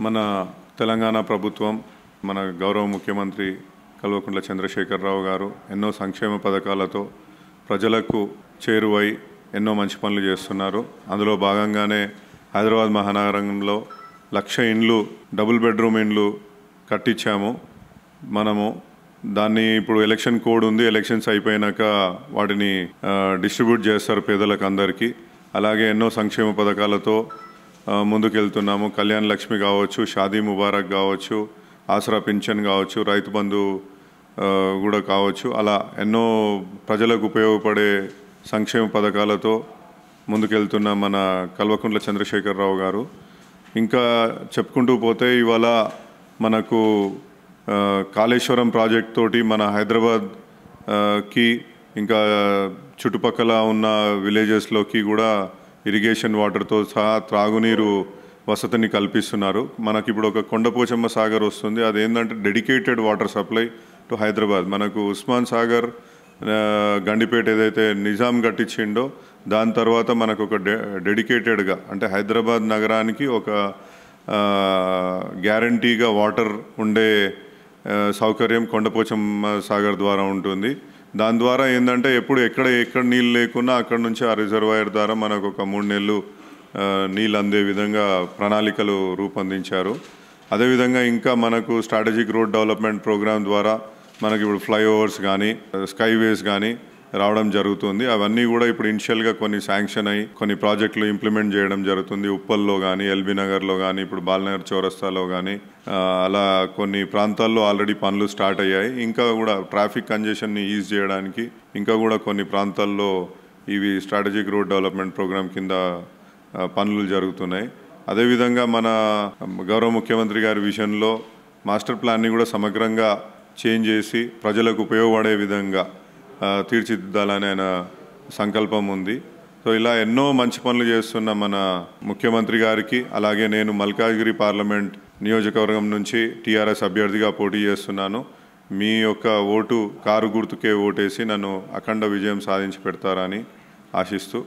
మన తెలంగాణ ప్రభుత్వం మన గౌరవ ముఖ్యమంత్రి కల్వకుంట్ల చంద్రశేఖరరావు గారు ఎన్నో సంక్షేమ పథకాలతో ప్రజలకు చేరువై ఎన్నో మంచి పనులు చేస్తున్నారు. అందులో భాగంగానే హైదరాబాద్ మహానగరంలో లక్ష ఇండ్లు డబుల్ బెడ్రూమ్ ఇండ్లు కట్టించాము. మనము దాన్ని ఇప్పుడు ఎలక్షన్ కోడ్ ఉంది ఎలక్షన్స్ అయిపోయినాక వాటిని డిస్ట్రిబ్యూట్ చేస్తారు పేదలకు అందరికీ. అలాగే ఎన్నో సంక్షేమ పథకాలతో ముందుకెళ్తున్నాము. కళ్యాణ్ లక్ష్మి కావచ్చు షాదీ ముబారక్ కావచ్చు ఆసరా పింఛన్ కావచ్చు రైతు బంధు కూడా కావచ్చు. అలా ఎన్నో ప్రజలకు ఉపయోగపడే సంక్షేమ పథకాలతో ముందుకెళ్తున్న మన కల్వకుంట్ల చంద్రశేఖరరావు గారు. ఇంకా చెప్పుకుంటూ పోతే ఇవాళ మనకు కాళేశ్వరం ప్రాజెక్ట్ తోటి మన హైదరాబాద్కి ఇంకా చుట్టుపక్కల ఉన్న విలేజెస్లోకి కూడా ఇరిగేషన్ వాటర్తో సహా త్రాగునీరు వసతిని కల్పిస్తున్నారు. మనకి ఇప్పుడు ఒక కొండపోచమ్మ సాగర్ వస్తుంది. అదేంటంటే dedicated water supply to Hyderabad. మనకు ఉస్మాన్ సాగర్ గండిపేట ఏదైతే నిజాం కట్టించిండో దాని తర్వాత మనకు ఒక డె డెడికేటెడ్గా అంటే హైదరాబాద్ నగరానికి ఒక గ్యారంటీగా వాటర్ ఉండే సౌకర్యం కొండపోచమ్మ సాగర్ ద్వారా ఉంటుంది. దాని ద్వారా ఏంటంటే ఎప్పుడు ఎక్కడ ఎక్కడ నీళ్ళు లేకున్నా అక్కడ నుంచి ఆ రిజర్వాయర్ ద్వారా మనకు ఒక మూడు నెలలు నీళ్ళు అందే విధంగా ప్రణాళికలు రూపొందించారు. అదేవిధంగా ఇంకా మనకు స్ట్రాటజిక్ రోడ్ డెవలప్మెంట్ ప్రోగ్రామ్ ద్వారా మనకి ఇప్పుడు ఫ్లైఓవర్స్ కానీ స్కైవేస్ కానీ రావడం జరుగుతుంది. అవన్నీ కూడా ఇప్పుడు ఇనిషియల్గా కొన్ని శాంక్షన్ అయ్యి కొన్ని ప్రాజెక్టులు ఇంప్లిమెంట్ చేయడం జరుగుతుంది. ఉప్పల్లో కానీ ఎల్బీ నగర్లో కానీ ఇప్పుడు బాలనగర్ చౌరస్తాలో కానీ అలా కొన్ని ప్రాంతాల్లో ఆల్రెడీ పనులు స్టార్ట్ అయ్యాయి. ఇంకా కూడా ట్రాఫిక్ కంజెషన్ని ఈజ్ చేయడానికి ఇంకా కూడా కొన్ని ప్రాంతాల్లో ఇవి స్ట్రాటజిక్ రోడ్ డెవలప్మెంట్ ప్రోగ్రామ్ కింద పనులు జరుగుతున్నాయి. అదేవిధంగా మన గౌరవ ముఖ్యమంత్రి గారి విషయంలో మాస్టర్ ప్లాన్ని కూడా సమగ్రంగా చేంజ్ చేసి ప్రజలకు ఉపయోగపడే విధంగా తీర్చిదిద్దాలని ఆయన సంకల్పం ఉంది. సో ఇలా ఎన్నో మంచి పనులు చేస్తున్న మన ముఖ్యమంత్రి గారికి అలాగే నేను మల్కాజ్గిరి పార్లమెంట్ నియోజకవర్గం నుంచి టీఆర్ఎస్ అభ్యర్థిగా పోటీ చేస్తున్నాను. మీ యొక్క ఓటు కారు గుర్తుకే ఓటేసి నన్ను అఖండ విజయం సాధించి పెడతారని ఆశిస్తూ